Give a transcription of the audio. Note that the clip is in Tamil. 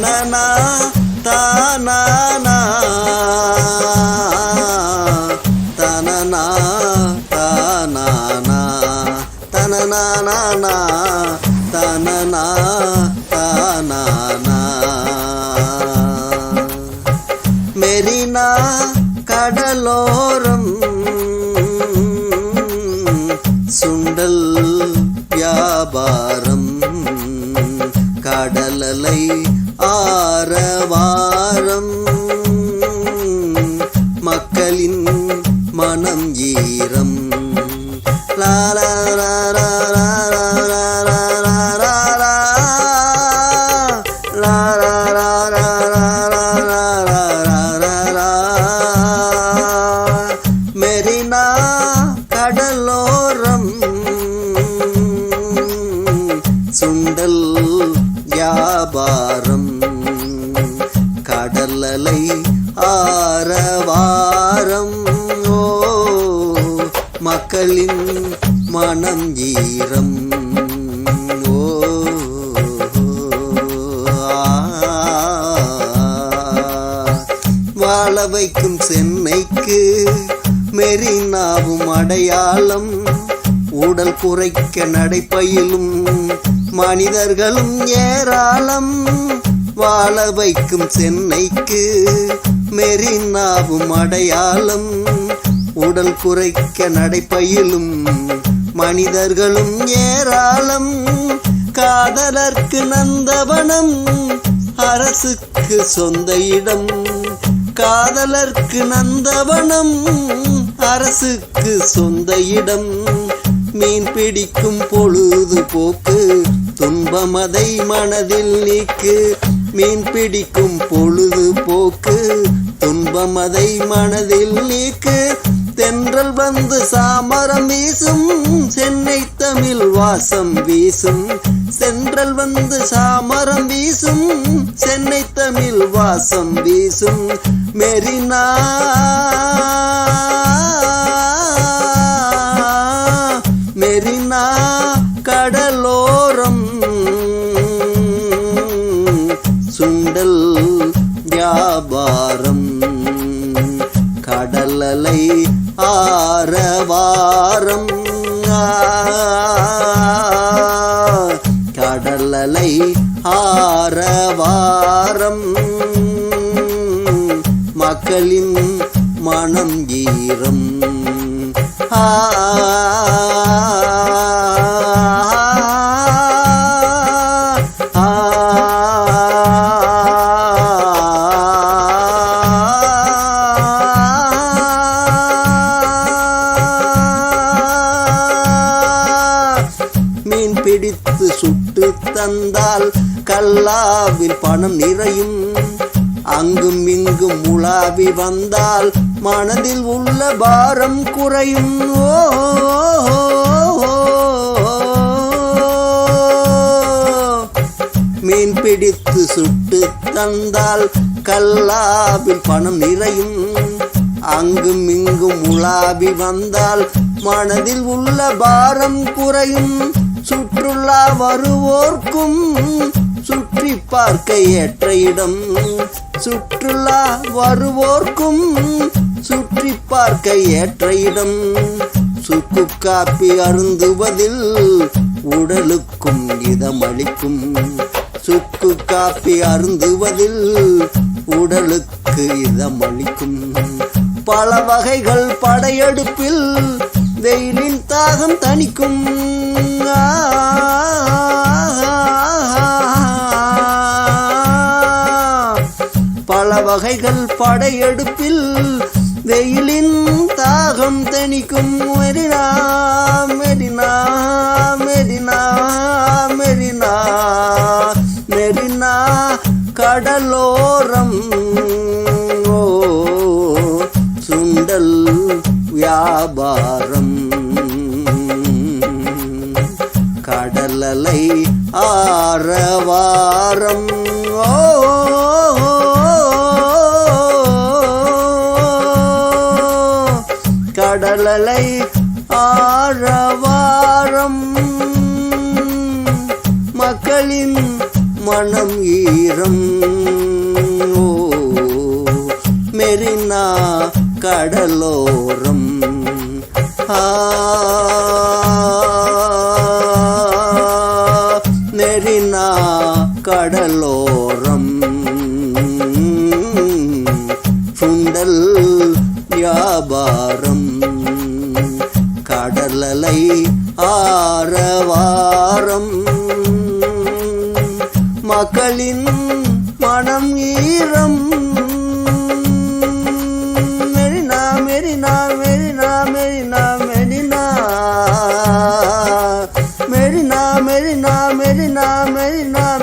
na na na தானானா தனனா தானானா தனனானா தனனா. மெரினா கடலோரம் சுண்டல் வியாபாரம் கடலலை ஆரவாரம். மெரினா கடலோரம் மக்களின் மனம் ஈரம். ஓ வாழ வைக்கும் சென்னைக்கு மெரினாவும் அடையாளம். உடல் குறைக்க நடைப்பயிலும் மனிதர்களும் ஏராளம். வாழ வைக்கும் சென்னைக்கு மெரினாவும் அடையாளம். உடல் குறைக்க நடைப்பயிலும் மனிதர்களும் ஏராளம். காதலர்க்கு நந்தவனம் அரசுக்கு சொந்த இடம். காதலர்க்கு நந்தவனம் அரசுக்கு சொந்த இடம். மீன் பிடிக்கும் பொழுதுபோக்கு துன்பமதை மனதில் நீக்கு. மீன் பிடிக்கும் பொழுதுபோக்கு துன்பமதை மனதில் நீக்கு. தென்றல் வந்து சாமரம் வீசும் சென்னை தமிழ் வாசம் வீசும். சென்றல் வந்து சாமரம் வீசும் சென்னை தமிழ் வாசம் வீசும். மெரினா மெரினா கடலோரம் சுண்டல் வியாபாரம் கடலலை வார வாரம் கடலலை ஆர வாரம் மக்களின் மனம் ஈரம். ஆ. சுட்டு தந்தால் கல்லாவில் பணம் நிறையும். அங்கும் இங்கும் உலாவி வந்தால் மனதில் உள்ள பாரம் குறையும். ஓ. மீன் பிடித்து சுட்டு தந்தால் கல்லாவில் பணம் நிறையும். அங்கும் இங்கும் உலாவி வந்தால் மனதில் உள்ள பாரம் குறையும். சுற்றுலா வருவோர்க்கும் சுற்றி பார்க்க ஏற்ற இடம். சுற்றுலா வருவோர்க்கும் சுற்றி பார்க்க ஏற்ற இடம். சுக்கு காப்பி அருந்துவதில் உடலுக்கும் இதமளிக்கும். சுக்கு காப்பி அருந்துவதில் உடலுக்கு இதமளிக்கும். பல வகைகள் படையெடுப்பில் வெயிலின் தாகம் தணிக்கும். பல வகைகள் படையெடுப்பில் வெயிலின் தாகம் தணிக்கும் மெரினா மெரினா மெரினா மெரினா மெரினா கடலோரம். ஓ சுண்டல் வியாபாரம். கடலலை ஆரவாரம். ஓ. கடலலை ஆரவாரம். மக்களின் மனம் ஈரம். ஓ மெரினா கடலோரம். ஆ வியாபாரம். கடலலை ஆரவாரம். மக்களின் மனம் ஈரம். மெரினா மெரினா மெரினா மெரினா மெரினா. மெரினா மெரினா மெரினா மெரினா